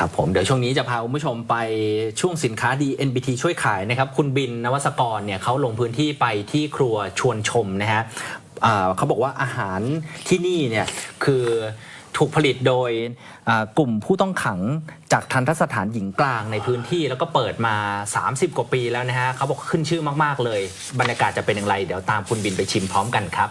ครับผมเดี๋ยวช่วงนี้จะพาคุณผู้ชมไปช่วงสินค้าดี NBT ช่วยขายนะครับ คุณบินนวัสกรเนี่ยเขาลงพื้นที่ไปที่ครัวชวนชมนะฮะเขาบอกว่าอาหารที่นี่เนี่ยคือถูกผลิตโดยกลุ่มผู้ต้องขังจากทันทสถานหญิงกลางในพื้นที่แล้วก็เปิดมา 30 กว่าปีแล้วนะฮะเขาบอกขึ้นชื่อมาก ๆ เลย บรรยากาศจะเป็นอย่างไร เดี๋ยวตามคุณบินไปชิมพร้อมกันครับ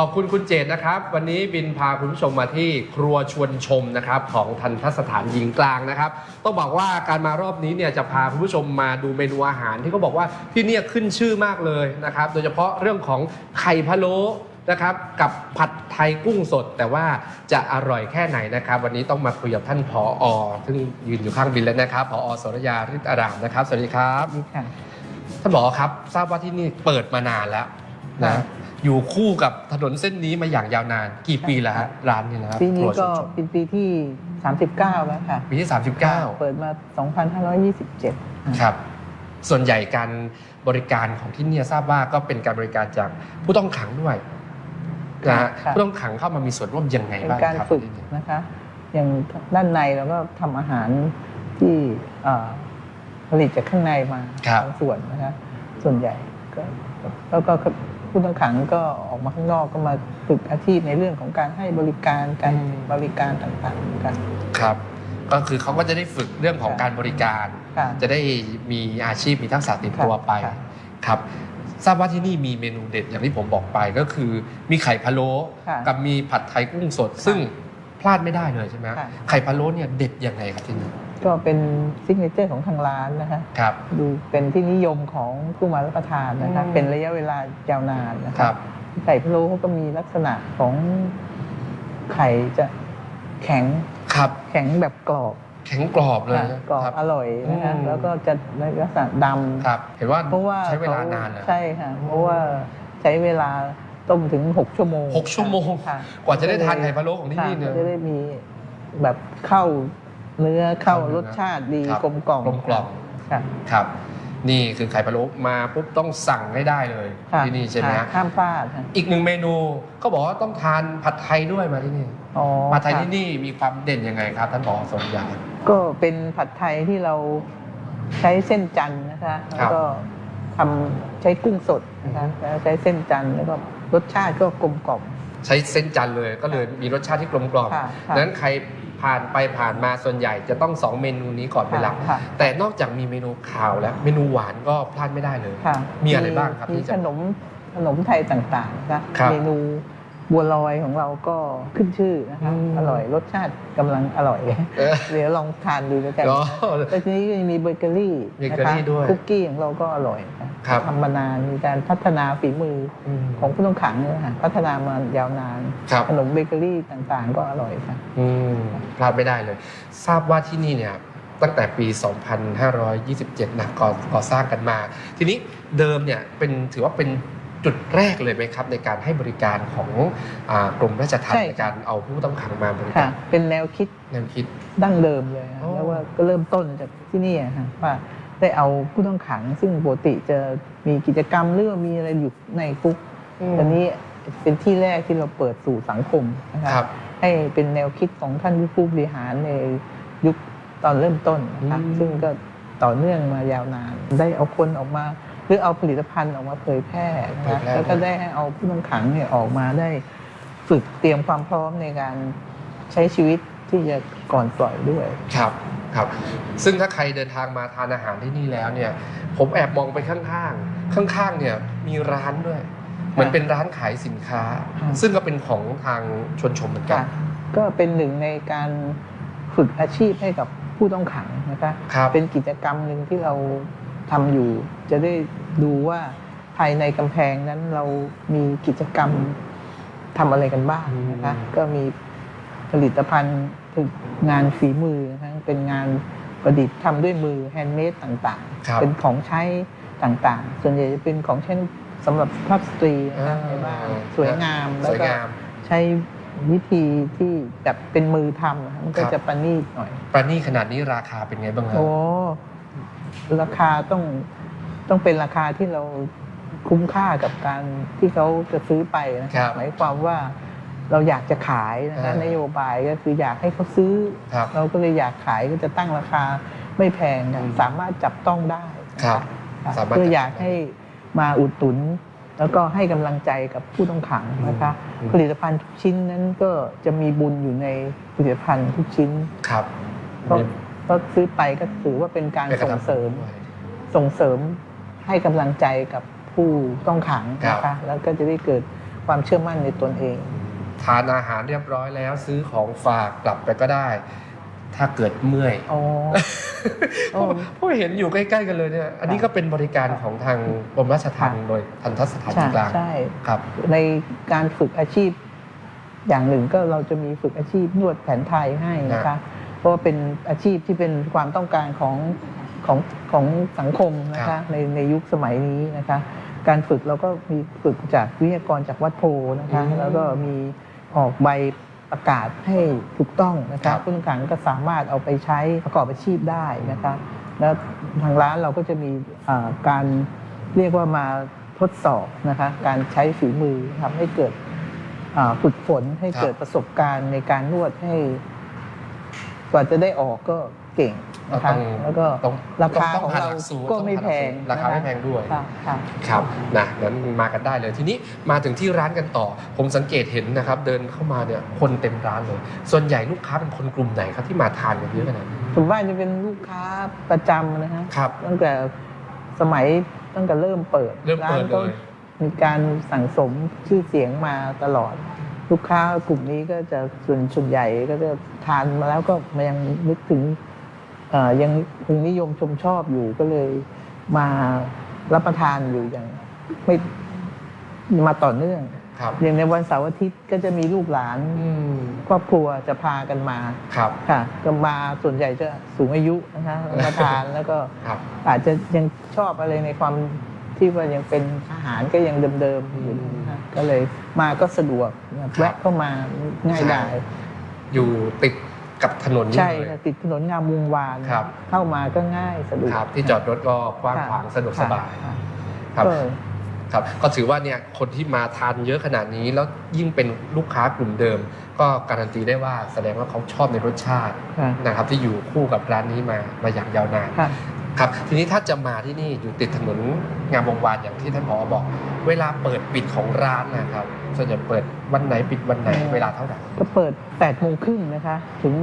ขอบคุณคุณเจตนะครับ วันนี้บินพาคุณผู้ชมมาที่ครัวชวนชมนะครับของทันทสถานหญิงกลางนะครับ ต้องบอกว่าการมารอบนี้เนี่ยจะพาคุณผู้ชมมาดูเมนูอาหารที่เขาบอกว่าที่เนี่ยขึ้นชื่อมากเลยนะครับ โดยเฉพาะเรื่องของไข่พะโล้นะครับกับผัดไทยกุ้งสด แต่ว่าจะอร่อยแค่ไหนนะครับ วันนี้ต้องมาคุยกับท่านผออซึ่งยืนอยู่ข้างบินแล้วนะครับผอสรยาฤทธิ์อารามนะครับ สวัสดีครับค่ะ ท่านผอครับ ทราบว่าที่นี่เปิดมานานแล้วครันะบ อยู่คู่กับถนนเส้นนี้มาอย่างยาวนาน กี่ปีแล้วฮะร้านนี้นะครับปีนี้ครัวชก็มชมเป็นปีที่ 39 แล้วค่ะปีที่เปิดมา 2527 39ครับ ส่วนใหญ่การบริการของที่เนี่ยทราบว่าก็เป็นการบริการจากผู้ต้องขังด้วยนะฮะครับผู้ต้องขังเข้ามามีส่วนร่วมยังไงเป็นบ้างการครับ ฝึกนะคะ อย่างด้านในเราก็ทำอาหารที่เอ่อผลิตจากข้างในมาบางส่วนนะคะ ส่วนใหญ่ก็แล้วก็ ผู้ต้องขังก็ออกมาข้างนอกก็มาฝึกอาชีพในเรื่องของการให้บริการการบริการต่างๆกันครับ ก็คือเขาก็จะได้ฝึกเรื่องของครับการบริการค่ะจะได้มีอาชีพมีทักษะติดตัวไปค่ะครับทราบว่าที่นี่มีเมนูเด็ดอย่างที่ผมบอกไปก็คือ มีไข่พะโล้ค่ะกับมีผัดไทยกุ้งสด ซึ่งพลาดไม่ได้เลยใช่ไหมฮะค่ะไข่พะโล้เนี่ยเด็ดยังไงครับที่นี่ ก็เป็นซิกเนเจอร์ของทางร้านนะคะครับ ดูเป็นที่นิยมของผู้มารับประทานนะคะอืมเป็นระยะเวลายาวนานนะครัคะบไข่พะโล้เขาก็มีลักษณะของไข่จะแข็งครับแข็งแบบกรอบแข็งกรอบเลยค่ะนะกรอบครับ อร่อยนะคะอืม แล้วก็จะในลักษณะดครับ เห็นว่าำเพราะว่าใช้เวลาขนานเลย ใช่ค่ะ เพราะว่าใช้เวลาต้มถึง 6 ชั่วโมงหกชั่วโมง ค่ะกว่าจะได้ทานไข่พะโล้ของที่ค่ะนี่เนี่ยจะได้มีแบบเข้า เนื้อเข้าเข้าเนื้อรสชาติดีครับกลมกล่อมกลมกล่อม ค่ะครับ นี่คือไข่พะโล้มาปุ๊บต้องสั่งให้ได้เลยค่ะที่นี่ใช่ไหมค่ะฮะห้ามพลาดค่ะอีกหนึ่งเมนูก็บอกว่าต้องทานผัดไทยด้วยมาที่นี่อ๋อผัดไทยค่ะที่นี่มีความเด่นยังไงครับ ท่านผอสมยาก็เป็นผัดไทยที่เราใช้เส้นจันทร์นะคะครัแล้บวก็ทำใช้กุ้งสดนะคะแล้วใช้เส้นจันทร์แล้วก็รสชาติก็กลมกล่อม ใช้เส้นจันทร์เลยก็เลยมีรสชาติที่กลมกล่อมค่ะค่ะ นั้นใคร ผ่านไปผ่านมาส่วนใหญ่จะต้องสองเมนูนี้ก่อนเป็นหลัก ค่ะแต่นอกจากมีเมนูข่าวแล้ว เมนูหวานก็พลาดไม่ได้เลย ค่ะมีอะไรบ้างครับมีที่จะ ขนมขนมไทยต่างๆนะคะครับ เมนู บัวลอยของเราก็ขึ้นชื่อนะคะอืมอร่อยรสชาติกำลังอร่อยเออเดี๋ยวลองทานดูแล้วกันก็แล้วทีนี้ก็ยังมีเบเกอรี่เบเกนะอคะรี่ด้วยคุกกี้ของเราก็อร่อยนะครับ ทำมานานมีการพัฒนาฝีมือมของผู้ต้องขังเนี่ยค่ะพัฒนามายาวนาน ครับขนมเบเกอรี่ต่างๆ ก็อร่อยค่ะ อืมพลาดไม่ได้เลย ทราบว่าที่นี่เนี่ยตั้งแต่ปี 2527 นะก่อก่อสร้างกันมา ทีนี้เดิมเนี่ยเป็นถือว่าเป็น จุดแรกเลยไหมครับ ในการให้บริการของอากรมราชทัณฑ์ใช่ในการเอาผู้ต้องขังมาบริค่ะการเป็นแนวคิดแนวคิดดั้งเดิมเลยค่ะอ๋อแล้วว่าก็เริ่มต้นจากที่นี่อะค่ะว่าได้เอาผู้ต้องขัง ซึ่งปกติจะมีกิจกรรมหรือว่ามีอะไรอยู่ในคุกตอนนี้เป็นที่แรกที่เราเปิดสู่สังคมนะคะครับให้เป็นแนวคิดของท่านผู้บริหารในยุคตอนเริ่มต้นนะคะอืมซึ่งก็ต่อเนื่องมายาวนาน ได้เอาคนออกมา หรือเอาผลิตภัณฑ์ออกมาเผยแพร่นะคะแล้วก็ได้ให้เอาผู้ต้องขังเนี่ยออกมาได้ฝึกเตรียมความพร้อมในการใช้ชีวิตที่จะก่อนปล่อยด้วยครับครับ ซึ่งถ้าใครเดินทางมาทานอาหารที่นี่แล้วเนี่ย ผมแอบมองไปข้างๆ ข้างๆเนี่ยมีร้านด้วยเหมือนเป็นร้านขายสินค้าค่ะซึ่งก็เป็นของทางชวนชมเหมือนกันค่ะก็เป็นหนึ่งในการฝึกอาชีพให้กับผู้ต้องขังนะคะครับเป็นกิจกรรมหนึ่งที่เราทำอยู่จะได้ ดูว่าภายในกำแพงนั้นเรามีกิจกรรมทำอะไรกันบ้างนะคะอืมก็มีผลิตภัณฑ์คืองานฝีมือนะคะเป็นงานประดิษฐ์ทำด้วยมือแฮนด์เมดต่างครับๆเป็นของใช้ต่างๆ ส่วนใหญ่จะเป็นของใช้สำหรับสุภาพสตรีนะคะอ่าในบ้านสวยงามสแล้ววยก็งามใช้วิธีที่แบบเป็นมือทำอะมันก็ครับจะประณีตหน่อยปราณีขนาดนี้ราคาเป็นไงบ้างครับโอ้ราคาต้อง ต้องเป็นราคาที่เราคุ้มค่ากับการที่เขาจะซื้อไปนะคครัรับบหมายความว่าเราอยากจะขายนะคะอ่านนโยบายก็คืออยากให้เขาซื้อครับเราก็เลยอยากขายก็จะตั้งราคาไม่แพงค่ะอืมสามารถจับต้องได้ครับค่ะสามารถเพื่อจับอยากให้มาอุดหนุน แล้วก็ให้กำลังใจกับผู้ต้องขังนะคะอืมผลิตภัณฑ์ทุกชิ้นนั้นก็จะมีบุญอยู่ในผลิตภัณฑ์ทุกชิ้นครับก็ก็ซื้อไปก็ถือว่าเป็นการเป็นกระส่งทำเสริมด้วยส่งเสริม ให้กำลังใจกับผู้ต้องขังนะครัคะบ แล้วก็จะได้เกิดความเชื่อมั่นในตนเอง ทานอาหารเรียบร้อยแล้วซื้อของฝากกลับไปก็ได้ ถ้าเกิดเมื่อย อ๋อ โอ้เพราะเห็นอยู่ใกล้ๆกันเลยเนี่ย อันนี้ก็เป็นบริการของทางกรมราชทัณฑ์ค่ะ โดยทันทสถานใช่กลางใช่ ครับ ในการฝึกอาชีพ อย่างหนึ่งก็เราจะมีฝึกอาชีพนวดแผนไทยให้นะคะ เพราะว่าเป็นอาชีพที่เป็นความต้องการของ ของของสังคมนะครัคะบในในยุคสมัยนี้นะคะ การฝึกเราก็มีฝึกจากวิทยากรจากวัดโพนะคะอืมแล้วก็มีออกใบประกาศให้ถูกต้องนะครัคะบผู้ต้องขังก็สามารถเอาไปใช้ประกอบอาชีพได้นะคะแล้วทางร้านเราก็จะมีอ่าการเรียกว่ามาทดสอบนะคะการใช้ฝีมือทำให้เกิดอ่าฝึกฝนให้ครับเกิดประสบการณ์ในการนวดให้กว่าจะได้ออกก็เก่ง นะคะต้องแล้วก็ต้องราคาต้องของผ่นเราหลัสูตก็ไม่แพงราคาไม่แพงด้วย ค่ะค่ะ ครับนะนั้นมากันได้เลยทีนี้มาถึงที่ร้านกันต่อ ผมสังเกตเห็นนะครับ เดินเข้ามาเนี่ยคนเต็มร้านเลย ส่วนใหญ่ลูกค้าเป็นคนกลุ่มไหนครับที่มาทานกันเยอะขนาดนี้ผมว่าจะเป็นลูกค้าประจำนะฮะครับ ตั้งแต่สมัยตั้งแต่เริ่มเปิดเริ่มเปิดก็เลยมีการสั่งสมชื่อเสียงมาตลอด ลูกค้ากลุ่มนี้ก็จะส่วนส่วนใหญ่ก็จะทานมาแล้วก็มายังนึกถึงเอ่อ ยังคงนิยมชมชอบอยู่ก็เลยมารับประทานอยู่อย่างไม่มาต่อเนื่องครับอย่างในวันเสาร์อาทิตย์ก็จะมีลูกหลานอืมครอบครัวจะพากันมาครับค่ะก็มาส่วนใหญ่จะสูงอายุนะคะมาทานแล้วก็ครับอาจจะยังชอบอะไรในความที่ว่ายังเป็นอาหารก็ยังเดิมๆอยู่นะคะก็เลยมาก็สะดวกแวะเข้ามาง่ายดายอยู่ติด กับถนนนี่ใช่เลย ค่ะติดถนนงามวงวาน ครับ เข้ามาก็ง่ายสะดวกครับที่จอดรถก็กว้างค่ขวางสะดวกสบายค่ะครับ ก็ ครับก็ถือว่าเนี่ยคนที่มาทานเยอะขนาดนี้แล้วยิ่งเป็นลูกค้ากลุ่มเดิม ก็การันตีได้ว่าแสดงว่าเขาชอบในรสชาติค่ะ นะครับที่อยู่คู่กับร้านนี้มามาอย่างยาวนาน ค่ะ ครับทีนี้ถ้าจะมาที่นี่อยู่ติดถนนงามวงวานอย่างที่ท่านผอบอก เวลาเปิดปิดของร้านนะครับส่วนใหญ่เปิดวันไหนปิดวันไหนอืมเวลาเท่าไหร่ก็เปิด8ปดโมงครึ่งนะคะ ถึง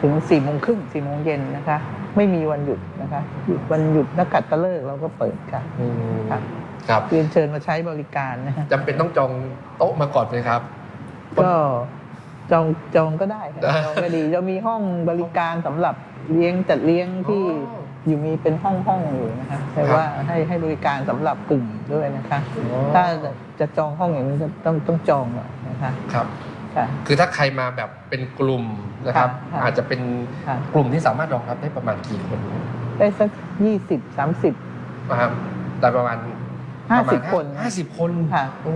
ถึง4ี่โมงครึ่งสี่โมงเย็นนะคะ ไม่มีวันหยุดนะคะหยุดวันหยุดนักขัตฤกษ์เราก็เปิดค่ะอืมครับครับเรียนเชิญมาใช้บริการนะฮะจำเป็นต้องจองโต๊ะมาก่อนไหมครับ ก็จองจองก็ได้ค่ะได้จองก็ดีเรามีห้องบริการสำหรับเลี้ยงจัดเลี้ยงที่ อ๋อ อยู่มีเป็นห้องห้องๆอยู่นะคะแต่ครับว่าให้ให้บริการสำหรับกลุ่มด้วยนะคะอ๋อถ้าจะจองห้องอย่างนี้ก็ต้องต้องจองก่อนนะคะครับค่ะคือถ้าใครมาแบบเป็นกลุ่มนะครับค่ะอาจจะเป็นค่ะกลุ่มที่สามารถรองรับได้ประมาณกี่คน ได้สักยี่สิบสามสิบนะครับแต่ประมาณห้าประมณสิบคนห้าสิบคนค่ะโอ้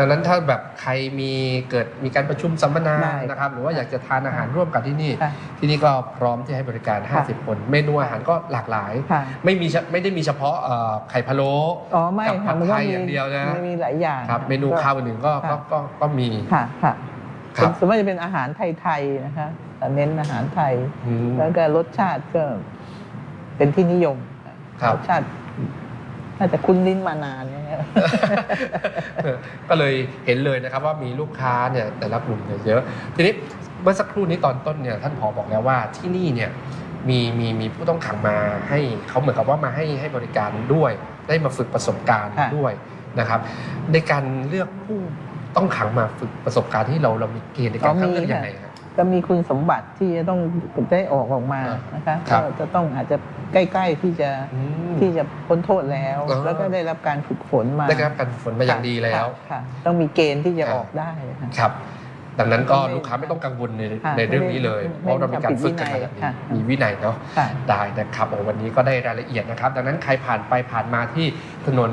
ดังนั้นถ้าแบบใครมีเกิดมีการประชุมสัมมนาได้นะครับหรือว่าอยากจะทานอาหารร่วมกันที่นี่ ค่ะที่นี่ก็พร้อมที่ให้บริการ ค่ะ50 คน เมนูอาหารก็หลากหลาย ค่ะ ไม่มีเฉไม่ได้มีเฉพาะเอ่อไข่พะโล้ อ๋อไม่กับผัค่ะดมันไทก็ยมีอย่างเดียวนะ มันมีหลายอย่างครับเมนูก็ ข้าวอื่นๆก็ก็ค่ะ ก็ก็มี ค่ะค่ะครับ ส่วนมากจะเป็นอาหารไทยๆนะคะแต่เน้นอาหารไทย อืม แล้วก็รสชาติก็เป็นที่นิยมครับ รสชาติ น่าจะคุ้นลิ้นมานานนะครับก็เลยเห็นเลยนะครับว่ามีลูกค้าเนี่ยแต่ละกลุ่มเนี่ยเยอะ ทีนี้เมื่อสักครู่นี้ตอนต้นเนี่ยท่านผอบอกแล้วว่าที่นี่เนี่ยมีมีมีผู้ต้องขังมาให้เขาเหมือนกับว่ามาให้ให้บริการด้วย ได้มาฝึกประสบการณ์ค่ะด้วยนะครับ ในการเลือกผู้ต้องขังมาฝึกประสบการณ์ที่เราเรามีเกณฑ์ในการคัดเลือกยังไงครับ ก็มีคุณสมบัติที่จะต้องได้ออกออกมาครับนะคะครับก็จะต้องอาจจะใกล้ๆที่จะอืมที่จะพ้นโทษแล้ว อ๋อ แล้วก็ได้รับการฝึกฝนมาได้รับการฝึกฝนมาอย่างดีแล้ว ค่ะค่ะต้องมีเกณฑ์ที่จะครับออกได้ค่ะ ครับ ดังนั้นก็ลูกค้าไม่ต้องกังวลในค่ะในเรื่องนี้เลยไม่เพได้ราะเรามีการฝึกกันมาไม่ได้ค่ะ มีวินัยเนาะ ค่ะ ได้นะครับโอ้วันนี้ก็ได้รายละเอียดนะครับ ดังนั้นใครผ่านไปผ่านมาที่ถนน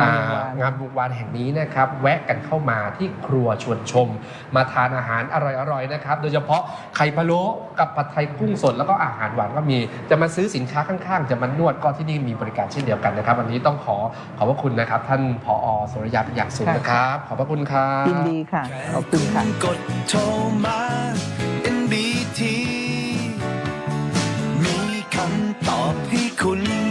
อ่างามวงวานงามวงวานแห่งนี้นะครับ แวะกันเข้ามาที่ครัวชวนชม มาทานอาหารอร่อยๆนะครับ โดยเฉพาะไข่พะโล้กับผัดไทยกุ้งสดแล้วก็อาหารหวานก็มี จะมาซื้อสินค้าข้างๆ จะมานวดก็ที่นี่มีบริการเช่นเดียวกันนะครับ วันนี้ต้องขอขอบพระคุณนะครับ ท่านผอสุรยาเป็นอย่างสูงนะครับ ขอบพระคุณครับ ยินดีค่ะ ขอบคุณค่ะกดโทรมา NBT มีคำตอบให้คุณ